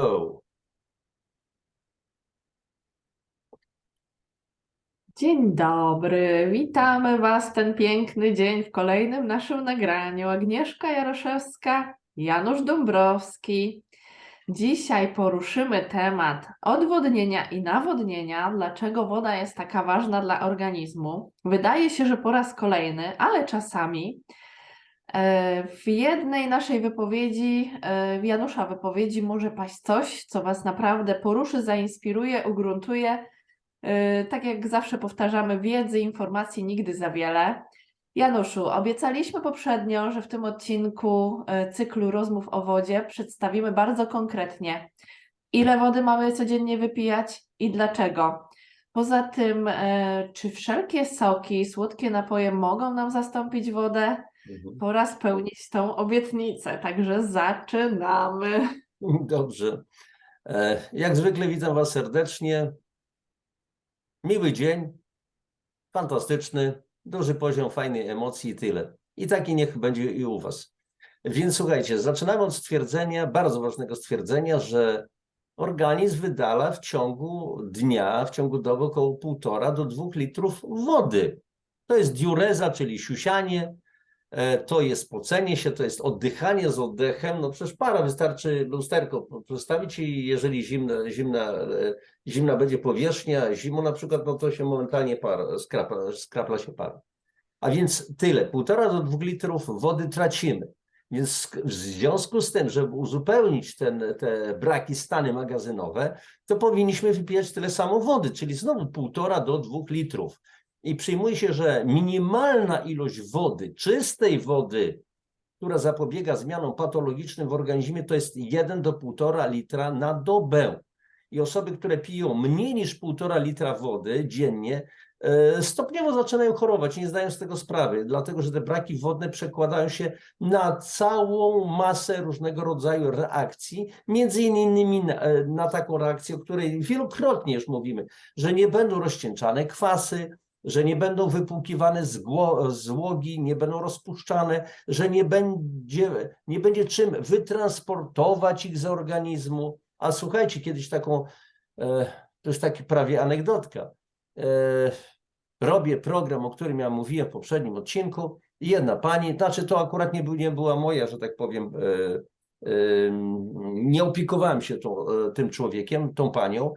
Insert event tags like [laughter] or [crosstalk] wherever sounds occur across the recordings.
go. Dzień dobry, witamy Was ten piękny dzień w kolejnym naszym nagraniu. Agnieszka Jaroszewska, Janusz Dąbrowski. Dzisiaj poruszymy temat odwodnienia i nawodnienia. Dlaczego woda jest taka ważna dla organizmu? Wydaje się, że po raz kolejny, ale czasami w jednej naszej wypowiedzi, e, Janusza wypowiedzi może paść coś, co Was naprawdę poruszy, zainspiruje, ugruntuje. Yy, Tak jak zawsze powtarzamy, wiedzy, informacji nigdy za wiele. Januszu, obiecaliśmy poprzednio, że w tym odcinku cyklu rozmów o wodzie przedstawimy bardzo konkretnie, ile wody mamy codziennie wypijać i dlaczego. Poza tym, czy wszelkie soki, słodkie napoje mogą nam zastąpić wodę? Pora spełnić tą obietnicę, także zaczynamy. [laughs] Dobrze. E, Jak zwykle witam Was serdecznie. Miły dzień, fantastyczny, duży poziom fajnej emocji i tyle. I taki niech będzie i u Was. Więc słuchajcie, zaczynamy od stwierdzenia, bardzo ważnego stwierdzenia, że organizm wydala w ciągu dnia, w ciągu doby około półtora do dwóch litrów wody. To jest diureza, czyli siusianie, to jest pocenie się, to jest oddychanie z oddechem. No przecież para wystarczy lusterko postawić i jeżeli zimna, zimna, e, zimna będzie powierzchnia, zimą na przykład, no to się momentalnie par, skrapla, skrapla się par. A więc tyle, półtora do dwóch litrów wody tracimy. Więc w związku z tym, żeby uzupełnić ten, te braki stany magazynowe, to powinniśmy wypijać tyle samo wody, czyli znowu półtora do dwóch litrów. I przyjmuje się, że minimalna ilość wody, czystej wody, która zapobiega zmianom patologicznym w organizmie, to jest 1 do 1,5 litra na dobę. I osoby, które piją mniej niż 1,5 litra wody dziennie, e, stopniowo zaczynają chorować, nie zdają z tego sprawy, dlatego że te braki wodne przekładają się na całą masę różnego rodzaju reakcji, między innymi na, e, na taką reakcję, o której wielokrotnie już mówimy, że nie będą rozcieńczane kwasy, że nie będą wypłukiwane złogi, nie będą rozpuszczane, że nie będzie, nie będzie czym wytransportować ich z organizmu. A słuchajcie, kiedyś taką, e, to jest taki prawie anegdotka. E, robię program, o którym ja mówiłem w poprzednim odcinku i jedna pani, znaczy to akurat nie, był, nie była moja, że tak powiem, e, nie opiekowałem się tą, tym człowiekiem, tą panią,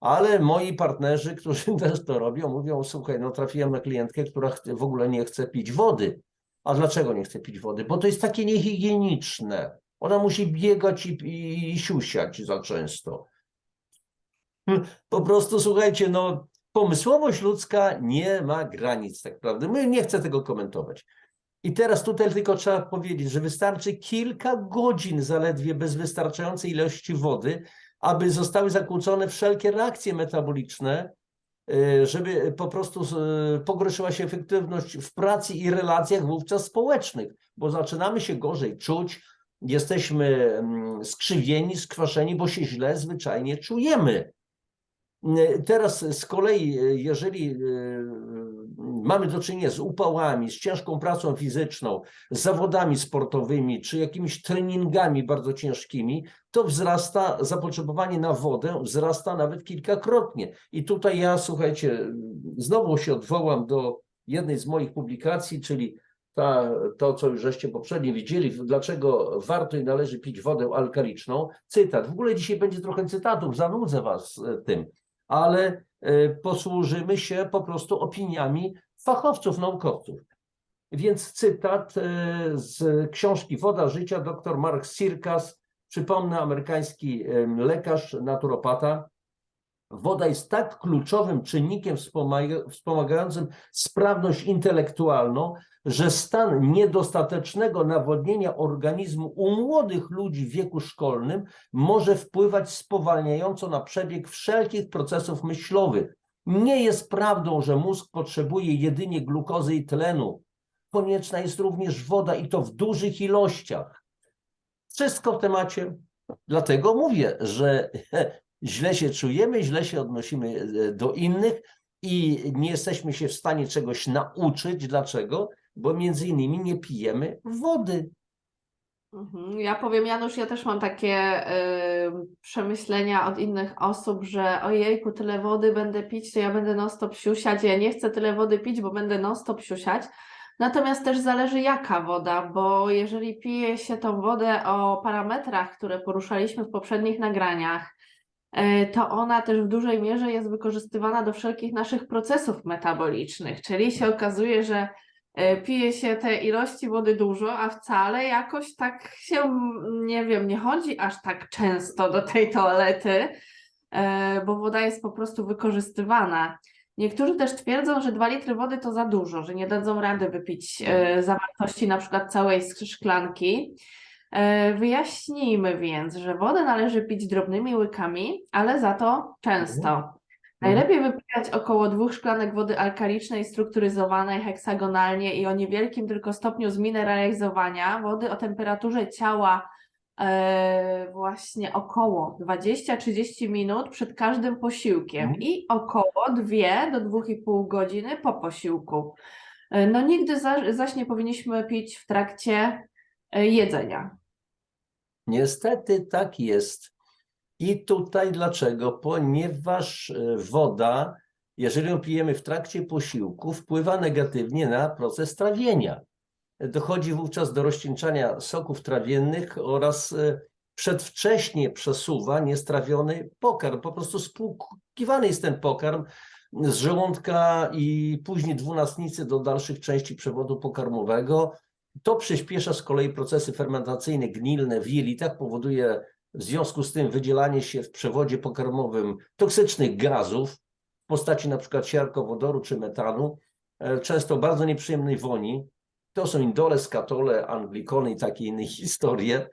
ale moi partnerzy, [laughs] którzy też to robią, mówią: Słuchaj, no trafiłem na klientkę, która w ogóle nie chce pić wody. A dlaczego nie chce pić wody? Bo to jest takie niehigieniczne. Ona musi biegać i, i, i siusiać za często. Hmm, Po prostu słuchajcie, no pomysłowość ludzka nie ma granic, tak naprawdę. My nie chcę tego komentować. I teraz tutaj tylko trzeba powiedzieć, że wystarczy kilka godzin zaledwie bez wystarczającej ilości wody, aby zostały zakłócone wszelkie reakcje metaboliczne, y, żeby po prostu y, pogorszyła się efektywność w pracy i relacjach wówczas społecznych, bo zaczynamy się gorzej czuć, jesteśmy mm, skrzywieni, skwaszeni, bo się źle zwyczajnie czujemy. Y, Teraz z kolei, jeżeli mamy do czynienia z upałami, z ciężką pracą fizyczną, z zawodami sportowymi czy jakimiś treningami bardzo ciężkimi, to wzrasta zapotrzebowanie na wodę, wzrasta nawet kilkakrotnie. I tutaj ja, słuchajcie, znowu się odwołam do jednej z moich publikacji, czyli ta, to, co już żeście poprzednio widzieli, dlaczego warto i należy pić wodę alkaliczną. Cytat. W ogóle dzisiaj będzie trochę cytatów, zanudzę was e, tym, ale e, posłużymy się po prostu opiniami fachowców, naukowców. Więc cytat e, z książki Woda Życia, dr Mark Sirkas, przypomnę, amerykański em, lekarz, naturopata. Woda jest tak kluczowym czynnikiem wspomaga- wspomagającym sprawność intelektualną, że stan niedostatecznego nawodnienia organizmu u młodych ludzi w wieku szkolnym może wpływać spowalniająco na przebieg wszelkich procesów myślowych. Nie jest prawdą, że mózg potrzebuje jedynie glukozy i tlenu. Konieczna jest również woda i to w dużych ilościach. Wszystko w temacie. Dlatego mówię, że [laughs] źle się czujemy, źle się odnosimy e, do innych i nie jesteśmy się w stanie czegoś nauczyć. Dlaczego? Bo między innymi nie pijemy wody. Mhm. Ja powiem, Janusz, ja też mam takie y, przemyślenia od innych osób, że ojejku, tyle wody będę pić, to ja będę non-stop siusiać. Ja nie chcę tyle wody pić, bo będę non-stop siusiać. Natomiast też zależy jaka woda, bo jeżeli pije się tą wodę o parametrach, które poruszaliśmy w poprzednich nagraniach, y, to ona też w dużej mierze jest wykorzystywana do wszelkich naszych procesów metabolicznych, czyli się okazuje, że pije się te ilości wody dużo, a wcale jakoś tak się, nie wiem, nie chodzi aż tak często do tej toalety, e, bo woda jest po prostu wykorzystywana. Niektórzy też twierdzą, że 2 litry wody to za dużo, że nie dadzą rady wypić e, zawartości na przykład całej szklanki. E, Wyjaśnijmy więc, że wodę należy pić drobnymi łykami, ale za to często. Najlepiej wypijać około dwóch szklanek wody alkalicznej, strukturyzowanej heksagonalnie i o niewielkim tylko stopniu zmineralizowania wody o temperaturze ciała e, właśnie około 20-30 minut przed każdym posiłkiem Mhm. i około 2 do 2,5 godziny po posiłku. E, No nigdy za, zaś nie powinniśmy pić w trakcie e, jedzenia. Niestety tak jest. I tutaj dlaczego? Ponieważ e, woda, jeżeli ją pijemy w trakcie posiłku, wpływa negatywnie na proces trawienia. Dochodzi wówczas do rozcieńczania soków trawiennych oraz e, przedwcześnie przesuwa niestrawiony pokarm. Po prostu spłukiwany jest ten pokarm z żołądka i później dwunastnicy do dalszych części przewodu pokarmowego. To przyspiesza z kolei procesy fermentacyjne, gnilne w jelitach, powoduje w związku z tym wydzielanie się w przewodzie pokarmowym toksycznych gazów w postaci na przykład siarkowodoru czy metanu, e, często bardzo nieprzyjemnej woni. To są indole, skatole, anglikony i takie inne [laughs] historie.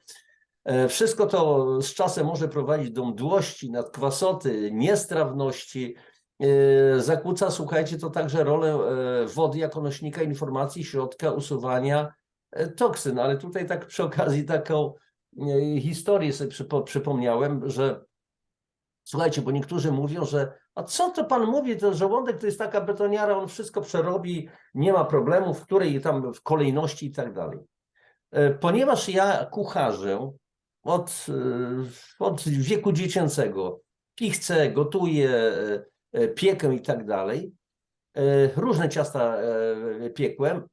E, Wszystko to z czasem może prowadzić do mdłości, nadkwasoty, niestrawności. E, Zakłóca, słuchajcie, to także rolę wody jako nośnika informacji, środka usuwania toksyn. Ale tutaj tak przy okazji taką historię sobie przypo, przypomniałem, że słuchajcie, bo niektórzy mówią, że a co to pan mówi, to żołądek to jest taka betoniara, on wszystko przerobi, nie ma problemu, w której tam w kolejności i tak dalej. E, Ponieważ ja kucharzę od, e, od wieku dziecięcego, pichcę, gotuję, e, piekę i tak dalej, różne ciasta piekłem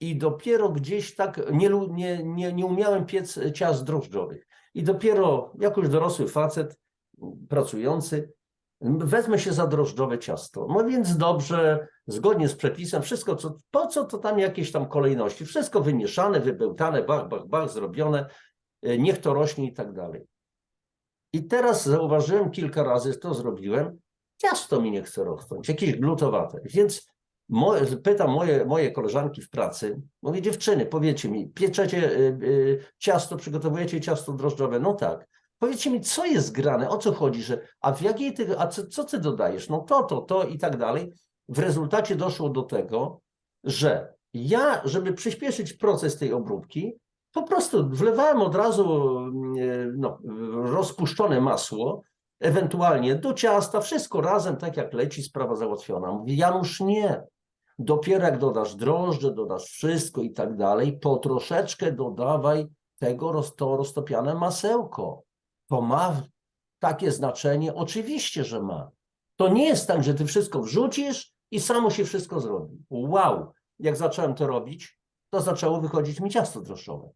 i dopiero gdzieś tak nie, nie, nie, nie umiałem piec ciast drożdżowych. I dopiero jako już dorosły facet, pracujący, wezmę się za drożdżowe ciasto. No więc dobrze, zgodnie z przepisem, wszystko, co, po co to tam jakieś tam kolejności, wszystko wymieszane, wybełtane, bach, bach, bach, zrobione, e, niech to rośnie i tak dalej. I teraz zauważyłem kilka razy, to zrobiłem, ciasto mi nie chce rosnąć, jakieś glutowate. Więc moje, pytam moje, moje koleżanki w pracy, mówię, dziewczyny, powiedzcie mi, pieczecie y, y, ciasto, przygotowujecie ciasto drożdżowe? No tak. Powiedzcie mi, co jest grane, o co chodzi, że a w jakiej ty, a co, co ty dodajesz? No to, to, to i tak dalej. W rezultacie doszło do tego, że ja, żeby przyspieszyć proces tej obróbki, po prostu wlewałem od razu mm, no, rozpuszczone masło, ewentualnie do ciasta, wszystko razem, tak jak leci, sprawa załatwiona. Mówię, Janusz, nie. Dopiero jak dodasz drożdże, dodasz wszystko i tak dalej, po troszeczkę dodawaj tego to roztopiane masełko. To ma takie znaczenie? Oczywiście, że ma. To nie jest tak, że ty wszystko wrzucisz i samo się wszystko zrobi. Wow! Jak zacząłem to robić, to zaczęło wychodzić mi ciasto drożdżowe.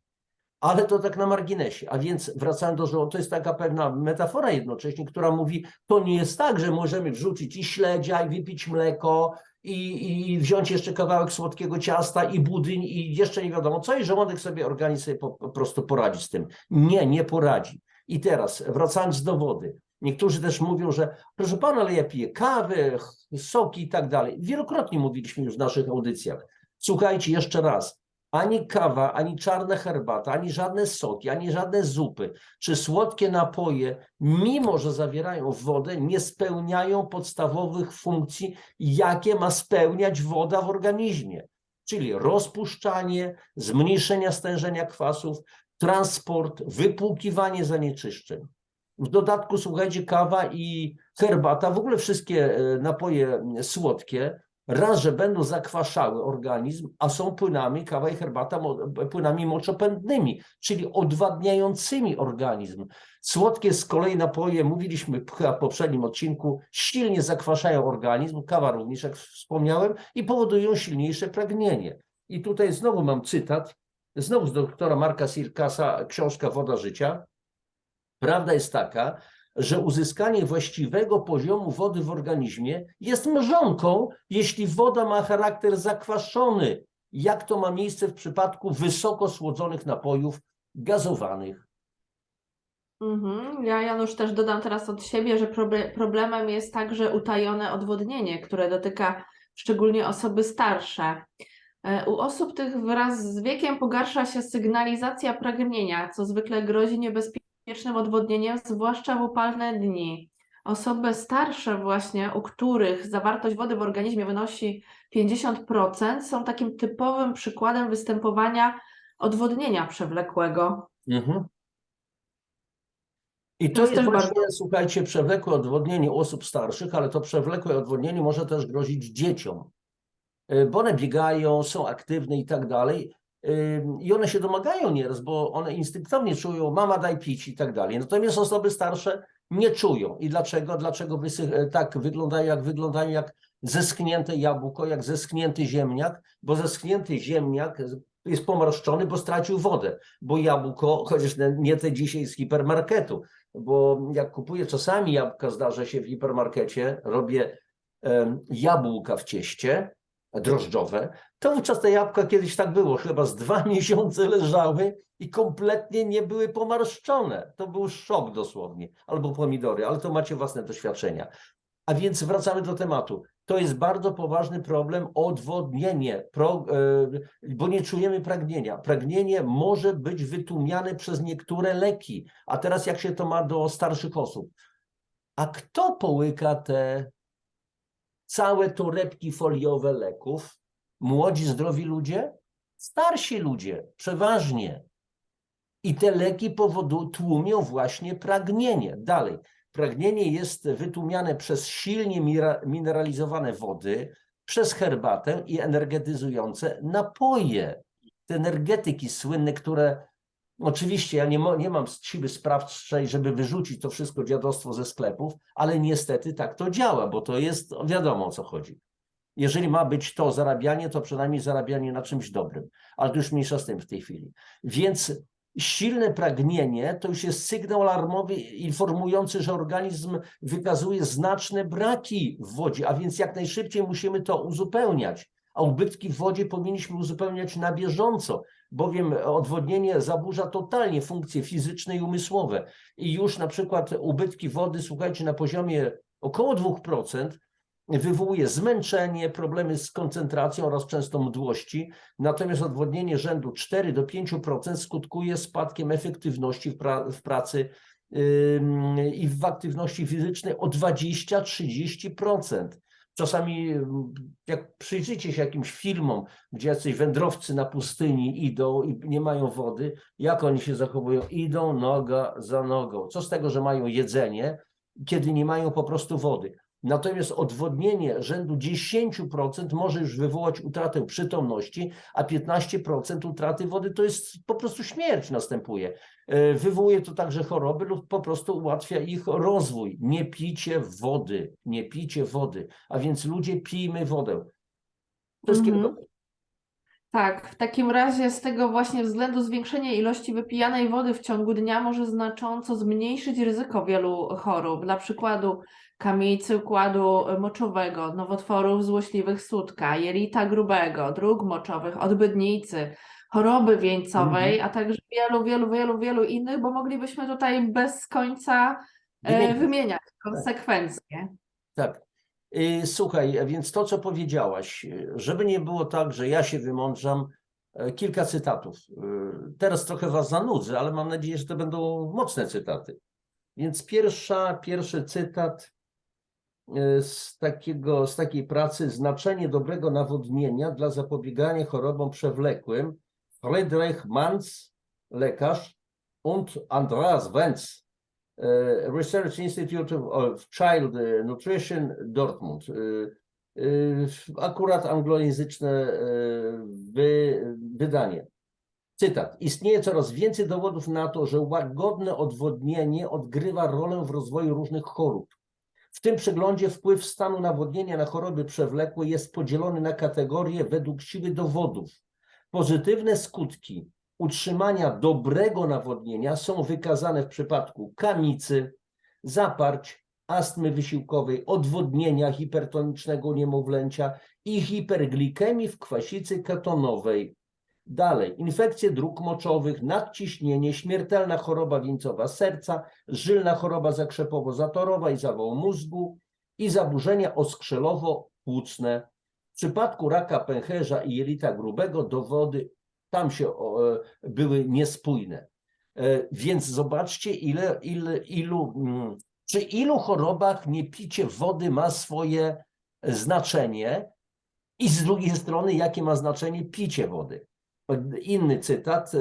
Ale to tak na marginesie. A więc wracając do żołądka, to jest taka pewna metafora jednocześnie, która mówi, to nie jest tak, że możemy wrzucić i śledzia, i wypić mleko, i, i wziąć jeszcze kawałek słodkiego ciasta, i budyń, i jeszcze nie wiadomo co, i żołądek sobie, organizm sobie po, po prostu poradzi z tym. Nie, nie poradzi. I teraz, wracając do wody. Niektórzy też mówią, że proszę pana, ale ja piję kawę, soki i tak dalej. Wielokrotnie mówiliśmy już w naszych audycjach. Słuchajcie jeszcze raz. Ani kawa, ani czarna herbata, ani żadne soki, ani żadne zupy, czy słodkie napoje, mimo że zawierają wodę, nie spełniają podstawowych funkcji, jakie ma spełniać woda w organizmie. Czyli rozpuszczanie, zmniejszenia stężenia kwasów, transport, wypłukiwanie zanieczyszczeń. W dodatku, słuchajcie, kawa i herbata, w ogóle wszystkie e, napoje słodkie raz, że będą zakwaszały organizm, a są płynami, kawa i herbata, mo- płynami moczopędnymi, czyli odwadniającymi organizm. Słodkie z kolei napoje, mówiliśmy w poprzednim odcinku, silnie zakwaszają organizm, kawa również, jak wspomniałem, i powodują silniejsze pragnienie. I tutaj znowu mam cytat, znowu z doktora Marka Sirkasa, książka Woda Życia. Prawda jest taka, że uzyskanie właściwego poziomu wody w organizmie jest mrzonką, jeśli woda ma charakter zakwaszony, jak to ma miejsce w przypadku wysoko słodzonych napojów gazowanych. Mhm. Ja, Janusz, też dodam teraz od siebie, że proble- problemem jest także utajone odwodnienie, które dotyka szczególnie osoby starsze. E, U osób tych wraz z wiekiem pogarsza się sygnalizacja pragnienia, co zwykle grozi niebezpiecznym odwodnieniem, zwłaszcza w upalne dni. Osoby starsze właśnie, u których zawartość wody w organizmie wynosi 50%, są takim typowym przykładem występowania odwodnienia przewlekłego. Mhm. I To to jest jest właśnie, bardzo- słuchajcie, przewlekłe odwodnienie u osób starszych, ale to przewlekłe odwodnienie może też grozić dzieciom, bo one biegają, są aktywne i tak dalej. Y, I one się domagają nieraz, bo one instynktownie czują, mama daj pić i tak dalej. Natomiast osoby starsze nie czują. I dlaczego? Dlaczego wysy- e, tak wyglądają, jak wyglądają, jak zeschnięte jabłko, jak zeschnięty ziemniak, bo zeschnięty ziemniak jest pomarszczony, bo stracił wodę, bo jabłko, chociaż nie- te dzisiaj z hipermarketu, bo jak kupuję czasami jabłka, zdarza się w hipermarkecie, robię jabłka w cieście drożdżowe, to wówczas te jabłka kiedyś tak było, chyba z dwa [laughs] miesiące leżały i kompletnie nie były pomarszczone. To był szok dosłownie. Albo pomidory, ale to macie własne doświadczenia. A więc wracamy do tematu. To jest bardzo poważny problem odwodnienie, e, bo nie czujemy pragnienia. Pragnienie może być wytłumiane przez niektóre leki. A teraz jak się to ma do starszych osób? A kto połyka te całe torebki foliowe leków? Młodzi, zdrowi ludzie? Starsi ludzie, przeważnie. I te leki powodu tłumią właśnie pragnienie. Dalej. Pragnienie jest wytłumiane przez silnie mineralizowane wody, przez herbatę i energetyzujące napoje. Te energetyki słynne, które oczywiście ja nie, nie mam siły sprawczej, żeby wyrzucić to wszystko dziadostwo ze sklepów, ale niestety tak to działa, bo to jest wiadomo o co chodzi. Jeżeli ma być to zarabianie, to przynajmniej zarabianie na czymś dobrym, ale to już mniejsza z tym w tej chwili. Więc silne pragnienie to już jest sygnał alarmowy informujący, że organizm wykazuje znaczne braki w wodzie, a więc jak najszybciej musimy to uzupełniać. A ubytki w wodzie powinniśmy uzupełniać na bieżąco, bowiem odwodnienie zaburza totalnie funkcje fizyczne i umysłowe. I już na przykład ubytki wody, słuchajcie, na poziomie około 2% wywołuje zmęczenie, problemy z koncentracją oraz często mdłości, natomiast odwodnienie rzędu 4 do 5% skutkuje spadkiem efektywności w, pra w pracy i w aktywności fizycznej o 20-30%. Czasami, ym, jak przyjrzycie się jakimś filmom, gdzie jacyś wędrowcy na pustyni idą i nie mają wody, jak oni się zachowują? Idą noga za nogą. Co z tego, że mają jedzenie, kiedy nie mają po prostu wody? Natomiast odwodnienie rzędu 10% może już wywołać utratę przytomności, a 15% utraty wody to jest po prostu śmierć następuje. E, Wywołuje to także choroby lub po prostu ułatwia ich rozwój. Nie picie wody, nie picie wody, a więc ludzie pijmy wodę. Wszystkiego Mhm. dobrego. Tak, w takim razie z tego właśnie względu zwiększenie ilości wypijanej wody w ciągu dnia może znacząco zmniejszyć ryzyko wielu chorób, dla przykładu kamicy układu moczowego, nowotworów złośliwych sutka, jelita grubego, dróg moczowych, odbytnicy, choroby wieńcowej, Mhm. a także wielu, wielu, wielu, wielu innych, bo moglibyśmy tutaj bez końca e, Wymienić. wymieniać konsekwencje. Tak. Y, Słuchaj, więc to, co powiedziałaś, żeby nie było tak, że ja się wymądrzam, e, kilka cytatów. Teraz trochę was zanudzę, ale mam nadzieję, że to będą mocne cytaty. Więc pierwsza, pierwszy cytat z, takiego, z takiej pracy Znaczenie dobrego nawodnienia dla zapobiegania chorobom przewlekłym. Friedrich Manz, lekarz, und Andreas Wenz, e, Research Institute of, Child e, Nutrition Dortmund. E, akurat anglojęzyczne wy, wydanie. Cytat. Istnieje coraz więcej dowodów na to, że łagodne odwodnienie odgrywa rolę w rozwoju różnych chorób. W tym przeglądzie wpływ stanu nawodnienia na choroby przewlekłe jest podzielony na kategorie według siły dowodów. Pozytywne skutki utrzymania dobrego nawodnienia są wykazane w przypadku kamicy, zaparć, astmy wysiłkowej, odwodnienia hipertonicznego niemowlęcia i hiperglikemii w kwasicy ketonowej. Dalej, infekcje dróg moczowych, nadciśnienie, śmiertelna choroba wieńcowa serca, żylna choroba zakrzepowo-zatorowa i zawału mózgu i zaburzenia oskrzelowo-płucne. W przypadku raka pęcherza i jelita grubego dowody tam się e, były niespójne. E, Więc zobaczcie, ile, ile, ilu, mm, przy ilu chorobach niepicie wody ma swoje znaczenie i z drugiej strony, jakie ma znaczenie picie wody. Inny cytat e,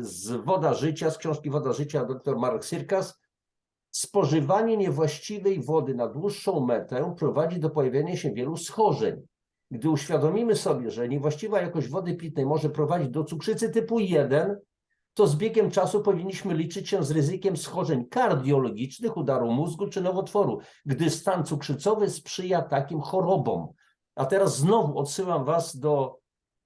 z Woda Życia, z książki Woda Życia, dr Mark Sirkas. Spożywanie niewłaściwej wody na dłuższą metę prowadzi do pojawiania się wielu schorzeń. Gdy uświadomimy sobie, że niewłaściwa jakość wody pitnej może prowadzić do cukrzycy typu 1, to z biegiem czasu powinniśmy liczyć się z ryzykiem schorzeń kardiologicznych, udaru mózgu czy nowotworu, gdy stan cukrzycowy sprzyja takim chorobom. A teraz znowu odsyłam Was do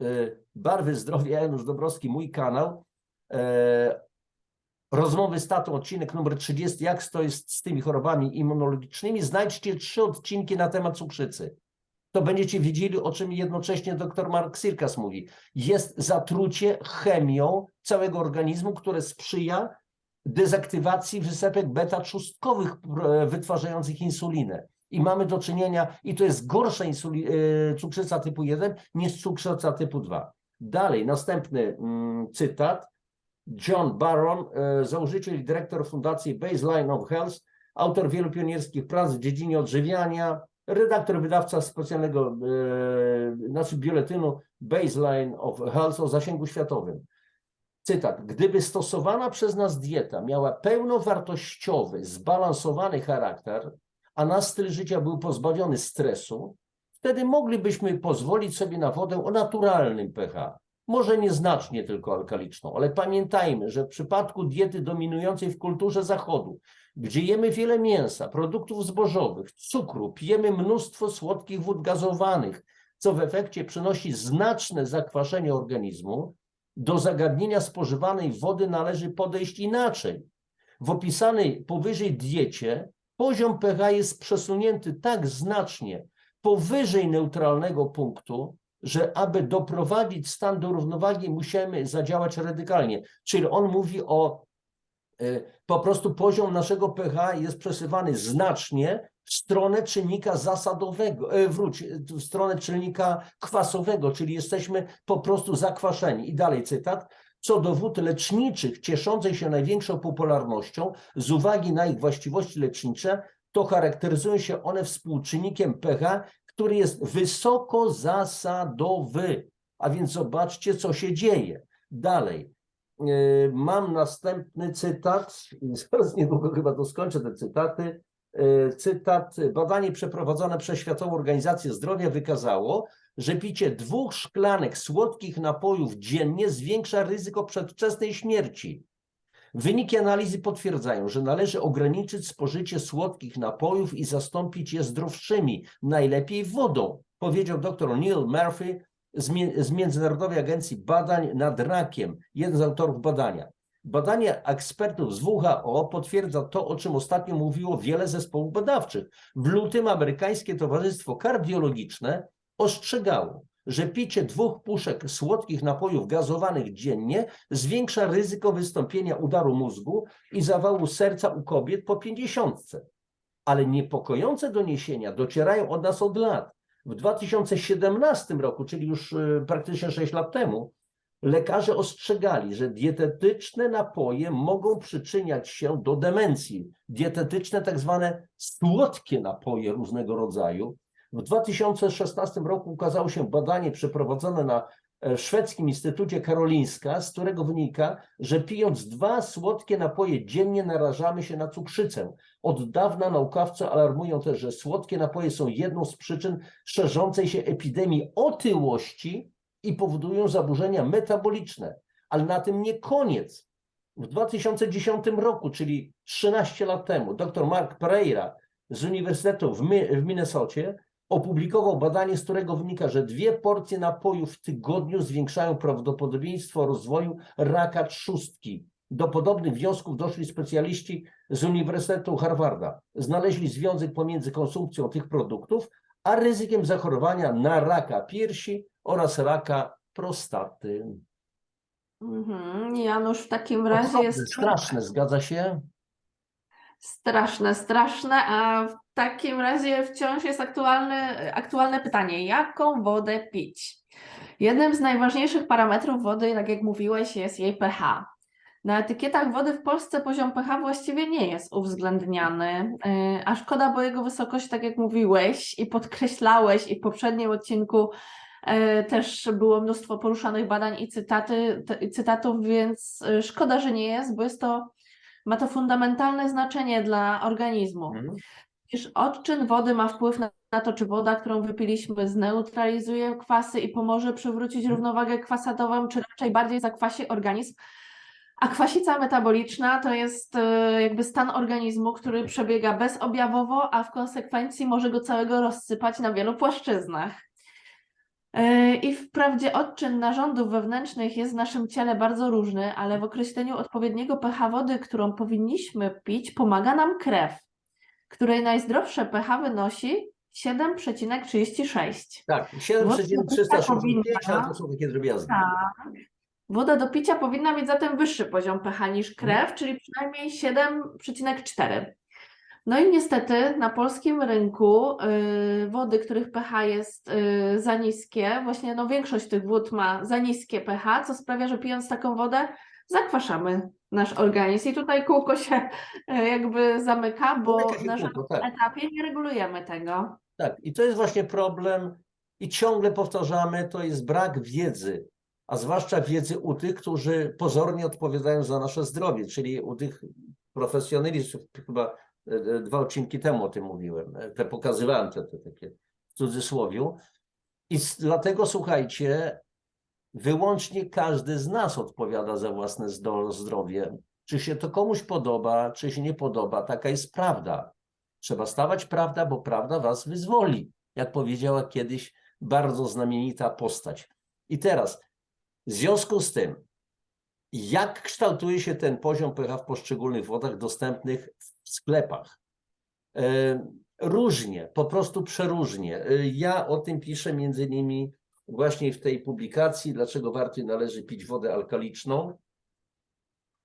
y, Barwy Zdrowia, Janusz Dobrowski, mój kanał. E, rozmowy z tatą, odcinek numer 30, jak to jest z tymi chorobami immunologicznymi. Znajdźcie trzy odcinki na temat cukrzycy. To będziecie wiedzieli, o czym jednocześnie dr Mark Sirkas mówi. Jest zatrucie chemią całego organizmu, które sprzyja dezaktywacji wysepek beta-trzustkowych e, wytwarzających insulinę. I mamy do czynienia, i to jest gorsza e, cukrzyca typu 1 niż cukrzyca typu 2. Dalej, następny mm, cytat. John Barron, e, założyciel i dyrektor Fundacji Baseline of Health, autor wielu pionierskich prac w dziedzinie odżywiania, redaktor wydawca specjalnego e, znaczy biuletynu Baseline of Health o zasięgu światowym. Cytat. Gdyby stosowana przez nas dieta miała pełnowartościowy, zbalansowany charakter, a nasz styl życia był pozbawiony stresu, wtedy moglibyśmy pozwolić sobie na wodę o naturalnym pH. Może nieznacznie tylko alkaliczną, ale pamiętajmy, że w przypadku diety dominującej w kulturze zachodu, gdzie jemy wiele mięsa, produktów zbożowych, cukru, pijemy mnóstwo słodkich wód gazowanych, co w efekcie przynosi znaczne zakwaszenie organizmu, do zagadnienia spożywanej wody należy podejść inaczej. W opisanej powyżej diecie poziom pH jest przesunięty tak znacznie powyżej neutralnego punktu, że aby doprowadzić stan do równowagi, musimy zadziałać radykalnie. Czyli on mówi o y, po prostu poziom naszego pH jest przesuwany znacznie w stronę czynnika zasadowego, e, wróć, w stronę czynnika kwasowego, czyli jesteśmy po prostu zakwaszeni. I dalej cytat. Co do wód leczniczych cieszących się największą popularnością z uwagi na ich właściwości lecznicze, to charakteryzują się one współczynnikiem pH, który jest wysoko zasadowy. A więc zobaczcie, co się dzieje. Dalej. Yy, Mam następny cytat, [laughs] zaraz niedługo chyba to skończę te cytaty. Yy, Cytat. Badanie przeprowadzone przez Światową Organizację Zdrowia wykazało, że picie dwóch szklanek słodkich napojów dziennie zwiększa ryzyko przedwczesnej śmierci. Wyniki analizy potwierdzają, że należy ograniczyć spożycie słodkich napojów i zastąpić je zdrowszymi, najlepiej wodą, powiedział dr Neil Murphy z, mi- z Międzynarodowej Agencji Badań nad Rakiem, jeden z autorów badania. Badanie ekspertów z WHO potwierdza to, o czym ostatnio mówiło wiele zespołów badawczych. W lutym amerykańskie Towarzystwo Kardiologiczne ostrzegało, że picie dwóch puszek słodkich napojów gazowanych dziennie zwiększa ryzyko wystąpienia udaru mózgu i zawału serca u kobiet po pięćdziesiątce. Ale niepokojące doniesienia docierają od nas od lat. W 2017 roku, czyli już y, praktycznie 6 lat temu, lekarze ostrzegali, że dietetyczne napoje mogą przyczyniać się do demencji. Dietetyczne, tak zwane słodkie napoje różnego rodzaju. W 2016 roku ukazało się badanie przeprowadzone na e, szwedzkim Instytucie Karolińska, z którego wynika, że pijąc dwa słodkie napoje dziennie narażamy się na cukrzycę. Od dawna naukowcy alarmują też, że słodkie napoje są jedną z przyczyn szerzącej się epidemii otyłości i powodują zaburzenia metaboliczne. Ale na tym nie koniec. W 2010 roku, czyli 13 lat temu, dr Mark Pereira z Uniwersytetu w, w Minnesocie opublikował badanie, z którego wynika, że dwie porcje napojów w tygodniu zwiększają prawdopodobieństwo rozwoju raka trzustki. Do podobnych wniosków doszli specjaliści z Uniwersytetu Harvarda. Znaleźli związek pomiędzy konsumpcją tych produktów a ryzykiem zachorowania na raka piersi oraz raka prostaty. Mhm. Janusz, w takim razie Okropne, jest straszne, zgadza się? Straszne, straszne, a w takim razie wciąż jest aktualne, aktualne pytanie, jaką wodę pić? Jednym z najważniejszych parametrów wody, tak jak mówiłeś, jest jej pH. Na etykietach wody w Polsce poziom pH właściwie nie jest uwzględniany, yy, a szkoda, bo jego wysokość, tak jak mówiłeś i podkreślałeś i w poprzednim odcinku yy, też było mnóstwo poruszanych badań i cytaty, cytatów, więc yy, szkoda, że nie jest, bo jest to, ma to fundamentalne znaczenie dla organizmu. Mhm. Iż odczyn wody ma wpływ na, to, czy woda, którą wypiliśmy, zneutralizuje kwasy i pomoże przywrócić równowagę kwasadową, czy raczej bardziej zakwasi organizm. A kwasica metaboliczna to jest e, jakby stan organizmu, który przebiega bezobjawowo, a w konsekwencji może go całego rozsypać na wielu płaszczyznach. E, I wprawdzie odczyn narządów wewnętrznych jest w naszym ciele bardzo różny, ale w określeniu odpowiedniego pH wody, którą powinniśmy pić, pomaga nam krew, której najzdrowsze pH wynosi 7,36. Tak, Woda 7365, ale powinna- to są takie drobiazgi. Tak. Woda do picia powinna mieć zatem wyższy poziom pH niż krew, czyli przynajmniej 7,4. No i niestety na polskim rynku y, wody, których pH jest y, za niskie, właśnie no większość tych wód ma za niskie pH, co sprawia, że pijąc taką wodę zakwaszamy nasz organizm. I tutaj kółko się y, jakby zamyka, bo na żadnym tak. etapie nie regulujemy tego. Tak, i to jest właśnie problem i ciągle powtarzamy, to jest brak wiedzy, a zwłaszcza wiedzy u tych, którzy pozornie odpowiadają za nasze zdrowie, czyli u tych profesjonalistów, chyba dwa odcinki temu o tym mówiłem, e, te pokazywałem te, te takie w cudzysłowiu. I dlatego słuchajcie, wyłącznie każdy z nas odpowiada za własne zdrowie. Czy się to komuś podoba, czy się nie podoba, taka jest prawda. Trzeba stawać prawda, bo prawda was wyzwoli, jak powiedziała kiedyś bardzo znamienita postać. I teraz, w związku z tym, jak kształtuje się ten poziom pH w poszczególnych wodach dostępnych w sklepach? E, Różnie, po prostu przeróżnie. E, Ja o tym piszę między innymi właśnie w tej publikacji, dlaczego warto i należy pić wodę alkaliczną.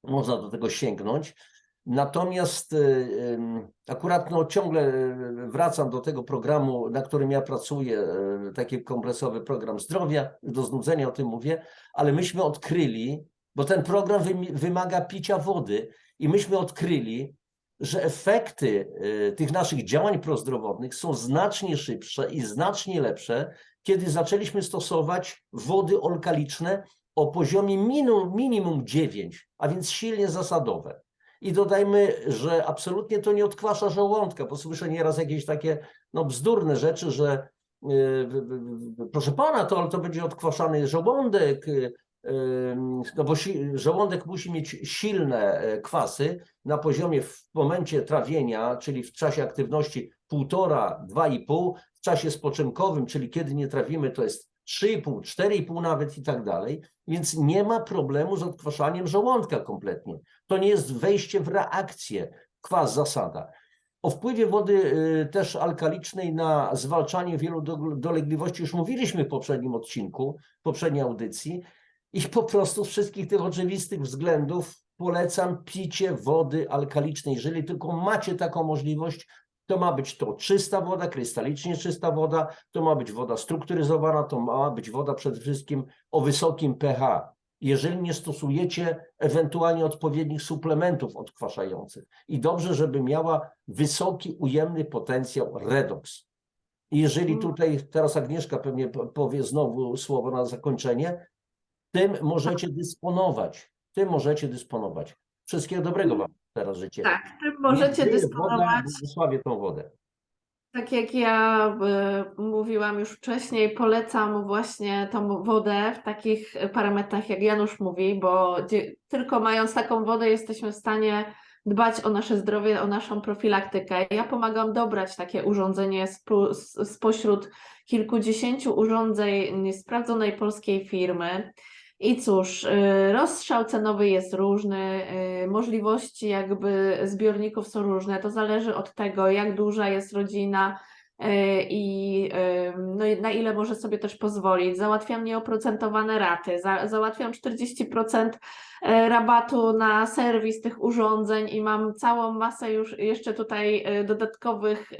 Można do tego sięgnąć. Natomiast e, akurat no, ciągle wracam do tego programu, na którym ja pracuję, taki kompresowy program zdrowia, do znudzenia o tym mówię, ale myśmy odkryli, bo ten program wymaga picia wody i myśmy odkryli, że efekty e, tych naszych działań prozdrowotnych są znacznie szybsze i znacznie lepsze, kiedy zaczęliśmy stosować wody alkaliczne o poziomie minimum, minimum 9, a więc silnie zasadowe. I dodajmy, że absolutnie to nie odkwasza żołądka, bo słyszę nieraz jakieś takie no, bzdurne rzeczy, że w- proszę pana, to, to będzie odkwaszany żołądek, em, no bo żołądek musi mieć silne e, kwasy na poziomie w momencie trawienia, czyli w czasie aktywności 1,5, 2,5, w czasie spoczynkowym, czyli kiedy nie trawimy, to jest 3,5, 4,5 nawet i tak dalej, więc nie ma problemu z odkwaszaniem żołądka kompletnie. To nie jest wejście w reakcję, kwas zasada. O wpływie wody y, też alkalicznej na zwalczanie wielu do- dolegliwości już mówiliśmy w poprzednim odcinku, w poprzedniej audycji i po prostu z wszystkich tych oczywistych względów polecam picie wody alkalicznej. Jeżeli tylko macie taką możliwość, to ma być to czysta woda, krystalicznie czysta woda, to ma być woda strukturyzowana, to ma być woda przede wszystkim o wysokim pH. Jeżeli nie stosujecie ewentualnie odpowiednich suplementów odkwaszających. I dobrze, żeby miała wysoki, ujemny potencjał redoks. Jeżeli Mm. tutaj teraz Agnieszka pewnie po- powie znowu słowo na zakończenie, tym możecie dysponować. Tym możecie dysponować. Wszystkiego dobrego Wam teraz życie. Tak, tym możecie Woda, dysponować. błogosławię tą wodę. Tak jak ja y, mówiłam już wcześniej, polecam właśnie tą wodę w takich parametrach, jak Janusz mówi, bo tylko mając taką wodę jesteśmy w stanie dbać o nasze zdrowie, o naszą profilaktykę. Ja pomagam dobrać takie urządzenie spo- spośród kilkudziesięciu urządzeń sprawdzonej polskiej firmy. I cóż, y, rozstrzał cenowy jest różny, y, możliwości jakby zbiorników są różne. To zależy od tego, jak duża jest rodzina y, i no, na ile może sobie też pozwolić. Załatwiam nieoprocentowane raty, za, załatwiam 40% e, rabatu na serwis tych urządzeń i mam całą masę już jeszcze tutaj dodatkowych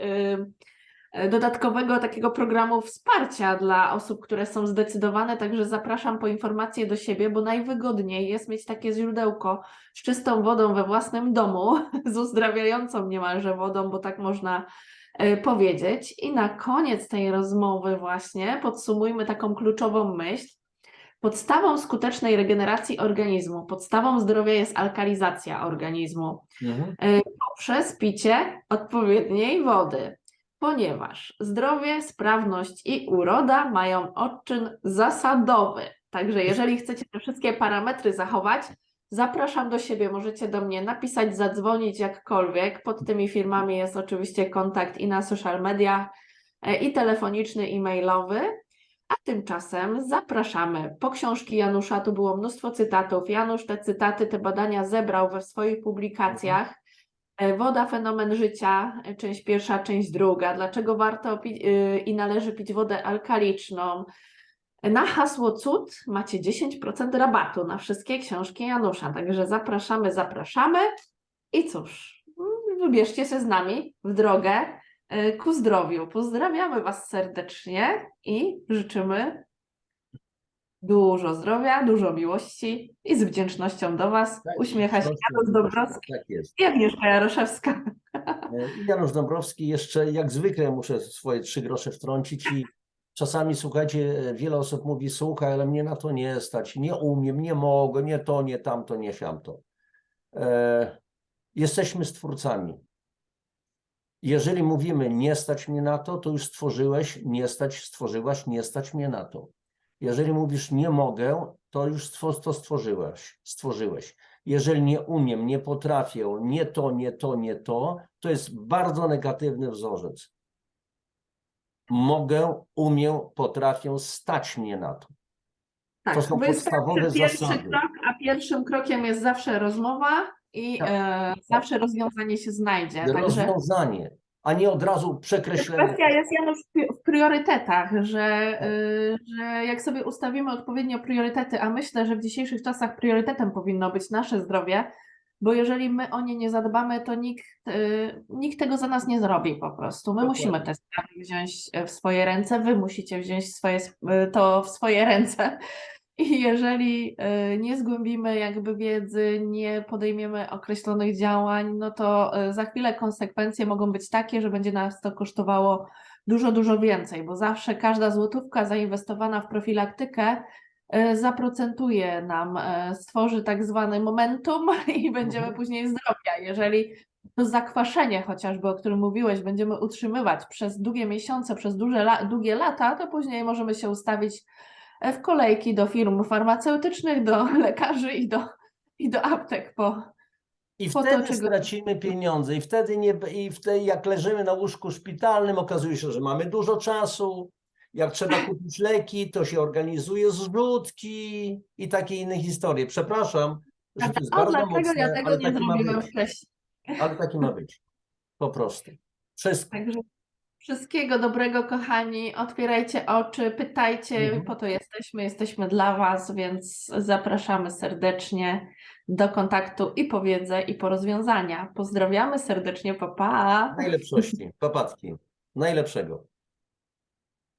dodatkowego takiego programu wsparcia dla osób, które są zdecydowane, także zapraszam po informacje do siebie, bo najwygodniej jest mieć takie źródełko z czystą wodą we własnym domu, [laughs] z uzdrawiającą niemalże wodą, bo tak można e, powiedzieć. I na koniec tej rozmowy właśnie podsumujmy taką kluczową myśl. Podstawą skutecznej regeneracji organizmu, podstawą zdrowia jest alkalizacja organizmu Mhm. poprzez picie odpowiedniej wody, ponieważ zdrowie, sprawność i uroda mają odczyn zasadowy. Także jeżeli chcecie te wszystkie parametry zachować, zapraszam do siebie, możecie do mnie napisać, zadzwonić jakkolwiek. Pod tymi firmami jest oczywiście kontakt i na social media, e, i telefoniczny, i mailowy. A tymczasem zapraszamy po książki Janusza, tu było mnóstwo cytatów. Janusz te cytaty, te badania zebrał we swoich publikacjach. E, Woda, fenomen życia, e, część pierwsza, część druga. Dlaczego warto y, i należy pić wodę alkaliczną? E, Na hasło cud macie 10% rabatu na wszystkie książki Janusza, także zapraszamy, zapraszamy. I cóż, mm, wybierzcie się z nami w drogę ku zdrowiu. Pozdrawiamy Was serdecznie i życzymy dużo zdrowia, dużo miłości i z wdzięcznością do Was Tak, uśmiecha się Janusz Dąbrowski Tak jest. i Agnieszka Jaroszewska. E, i Janusz Dąbrowski jeszcze jak zwykle muszę swoje trzy grosze wtrącić i czasami słuchajcie, e, wiele osób mówi słuchaj, ale mnie na to nie stać, nie umiem, nie mogę, nie to, nie tamto, nie siamto. E, jesteśmy stwórcami. Jeżeli mówimy nie stać mnie na to, to już stworzyłeś, nie stać, stworzyłaś, nie stać mnie na to. Jeżeli mówisz nie mogę, to już to stworzyłeś, stworzyłeś. Jeżeli nie umiem, nie potrafię, nie to, nie to, nie to, to jest bardzo negatywny wzorzec. Mogę, umiem, potrafię, stać mnie na to. Tak, są wystarczy podstawowe pierwszy zasady. krok, a pierwszym krokiem jest zawsze rozmowa i Tak, e, zawsze rozwiązanie się znajdzie. Także Rozwiązanie, a nie od razu przekreślenie. kwestia jest Janusz priorytetach, że, y, że jak sobie ustawimy odpowiednio priorytety, a myślę, że w dzisiejszych czasach priorytetem powinno być nasze zdrowie, bo jeżeli my o nie nie zadbamy, to nikt, y, nikt tego za nas nie zrobi po prostu. My Dokładnie. musimy te sprawy wziąć e, w swoje ręce, wy musicie wziąć swoje, y, to w swoje ręce. I jeżeli y, nie zgłębimy jakby wiedzy, nie podejmiemy określonych działań, no to za chwilę konsekwencje mogą być takie, że będzie nas to kosztowało dużo, dużo więcej, bo zawsze każda złotówka zainwestowana w profilaktykę y, zaprocentuje nam, y, stworzy tak zwany momentum [laughs] i będziemy Mhm. później zdrowia. Jeżeli to zakwaszenie chociażby, o którym mówiłeś, będziemy utrzymywać przez długie miesiące, przez duże la długie lata, to później możemy się ustawić e, w kolejki do firm farmaceutycznych, do [laughs] lekarzy i do, i do aptek po, I po to, wtedy czego- stracimy pieniądze i wtedy nie, i wtedy jak leżymy na łóżku szpitalnym, okazuje się, że mamy dużo czasu. Jak trzeba kupić leki, to się organizuje zrzutki i takie inne historie. Przepraszam, że to jest o, bardzo dlaczego mocne, ja tego ale nie taki ma zrobiłam być. wcześniej. Ale taki ma być. Po prostu. Wszystko. Także wszystkiego dobrego, kochani. Otwierajcie oczy, pytajcie, Mhm. po to jesteśmy, jesteśmy dla Was, więc zapraszamy serdecznie do kontaktu i po wiedzę, i po rozwiązania. Pozdrawiamy serdecznie, papa. Pa. Najlepszości. Papatki. Najlepszego.